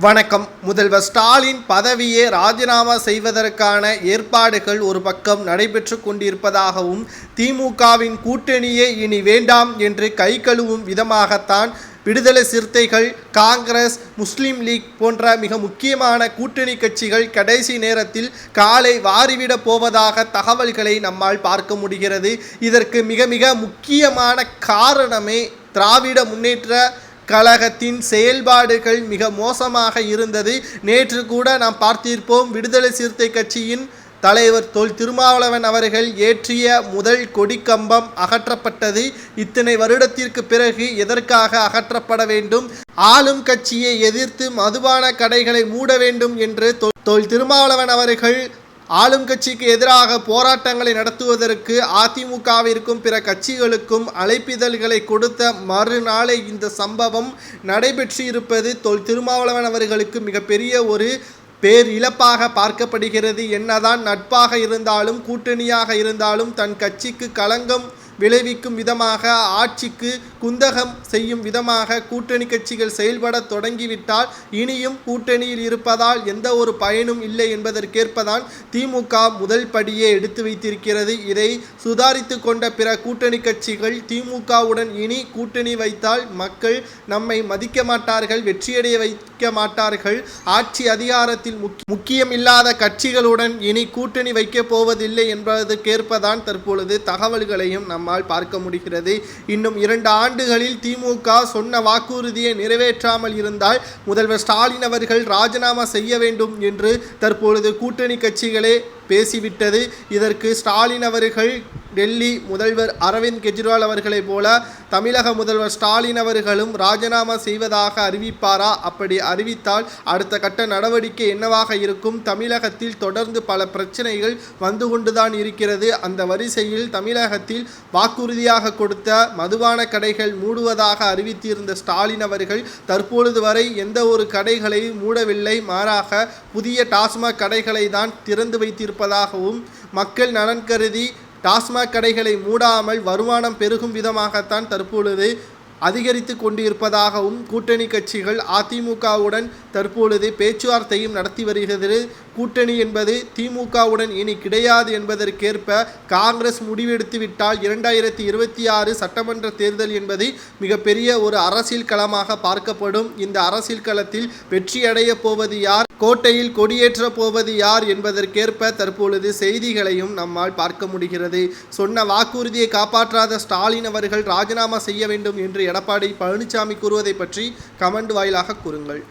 வணக்கம். முதல்வர் ஸ்டாலின் பதவியை ராஜினாமா செய்வதற்கான ஏற்பாடுகள் ஒரு பக்கம் நடைபெற்று கொண்டிருப்பதாகவும் திமுகவின் கூட்டணியே இனி வேண்டாம் என்று கை கழுவும் விதமாகத்தான் விடுதலை சிறுத்தைகள் காங்கிரஸ் முஸ்லீம் லீக் போன்ற மிக முக்கியமான கூட்டணி கட்சிகள் கடைசி நேரத்தில் காலை வாரிவிட போவதாக தகவல்களை நம்மால் பார்க்க முடிகிறது. இதற்கு மிக மிக முக்கியமான காரணமே திராவிட முன்னேற்ற கழகத்தின் செயல்பாடுகள் மிக மோசமாக இருந்தது. நேற்று கூட நாம் பார்த்திருப்போம் விடுதலை சிறுத்தை கட்சியின் தலைவர் தொல் திருமாவளவன் அவர்கள் ஏற்றிய முதல் கொடிக்கம்பம் அகற்றப்பட்டது. இத்தனை வருடத்திற்கு பிறகு எதற்காக அகற்றப்பட வேண்டும்? ஆளும் கட்சியை எதிர்த்து மதுபான கடைகளை மூட வேண்டும் என்று தொல் தொல் திருமாவளவன் அவர்கள் ஆளும் கட்சிக்கு எதிராக போராட்டங்களை நடத்துவதற்கு அதிமுகவிற்கும் பிற கட்சிகளுக்கும் அழைப்பிதழ்களை கொடுத்த மறுநாளே இந்த சம்பவம் நடைபெற்று இருப்பது தொல் திருமாவளவன் அவர்களுக்கு மிகப்பெரிய ஒரு பேர் இழப்பாக பார்க்கப்படுகிறது. என்னதான் நட்பாக இருந்தாலும் கூட்டணியாக இருந்தாலும் தன் கட்சிக்கு களங்கம் விளைவிக்கும் விதமாக ஆட்சிக்கு குந்தகம் செய்யும் விதமாக கூட்டணி கட்சிகள் செயல்பட தொடங்கிவிட்டால் இனியும் கூட்டணியில் இருப்பதால் எந்த ஒரு பயனும் இல்லை என்பதற்கேற்பதான் திமுக முதல் படியே எடுத்து வைத்திருக்கிறது. இதை சுதாரித்து கொண்ட பிற கூட்டணி கட்சிகள் திமுகவுடன் இனி கூட்டணி வைத்தால் மக்கள் நம்மை மதிக்க மாட்டார்கள் வெற்றியடைய வை வைக்க மாட்டார்கள். ஆட்சி அதிகாரத்தில் முக்கியமில்லாத கட்சிகளுடன் இனி கூட்டணி வைக்கப் போவதில்லை என்பதற்கேற்பதான் தற்பொழுது தகவல்களையும் நம்மால் பார்க்க முடிகிறது. இன்னும் இரண்டு ஆண்டுகளில் திமுக சொன்ன வாக்குறுதியை நிறைவேற்றாமல் இருந்தால் முதல்வர் ஸ்டாலின் அவர்கள் ராஜினாமா செய்ய வேண்டும் என்று தற்பொழுது கூட்டணி கட்சிகளே பேசிவிட்டது. இதற்கு ஸ்டாலின் அவர்கள் டெல்லி முதல்வர் அரவிந்த் கெஜ்ரிவால் அவர்களைப் போல தமிழக முதல்வர் ஸ்டாலின் அவர்களும் ராஜினாமா செய்வதாக அறிவிப்பாரா? அப்படி அறிவித்தால் அடுத்த கட்ட நடவடிக்கை என்னவாக இருக்கும்? தமிழகத்தில் தொடர்ந்து பல பிரச்சனைகள் வந்து கொண்டுதான் இருக்கிறது. அந்த வரிசையில் தமிழகத்தில் வாக்குறுதியாக கொடுத்த மதுபான கடைகள் மூடுவதாக அறிவித்திருந்த ஸ்டாலின் அவர்கள் தற்பொழுது வரை எந்த ஒரு கடைகளை மூடவில்லை. மாறாக புதிய டாஸ்மாக் கடைகளை தான் திறந்து இருப்பதாகவும் மக்கள் நலன் கருதி டாஸ்மாக் கடைகளை மூடாமல் வருமானம் பெருகும் விதமாகத்தான் தற்பொழுது அதிகரித்து கொண்டிருப்பதாகவும் கூட்டணி கட்சிகள் அதிமுகவுடன் தற்பொழுது பேச்சுவார்த்தையும் நடத்தி வருகிறது. கூட்டணி என்பது திமுகவுடன் இனி கிடையாது என்பதற்கேற்ப காங்கிரஸ் முடிவெடுத்து விட்டால் இரண்டாயிரத்தி இருபத்தி ஆறு சட்டமன்ற தேர்தல் என்பது மிகப்பெரிய ஒரு அரசியல் களமாக பார்க்கப்படும். இந்த அரசியல் களத்தில் வெற்றியடையப் போவது யார்? கோட்டையில் கொடியேற்ற போவது யார் என்பதற்கேற்ப தற்பொழுது செய்திகளையும் நம்மால் பார்க்க முடிகிறது. சொன்ன வாக்குறுதியை காப்பாற்றாத ஸ்டாலின் அவர்கள் ராஜினாமா செய்ய வேண்டும் என்று எடப்பாடி பழனிசாமி கூறுவதை பற்றி கமெண்ட் வாயிலாக கூறுங்கள்.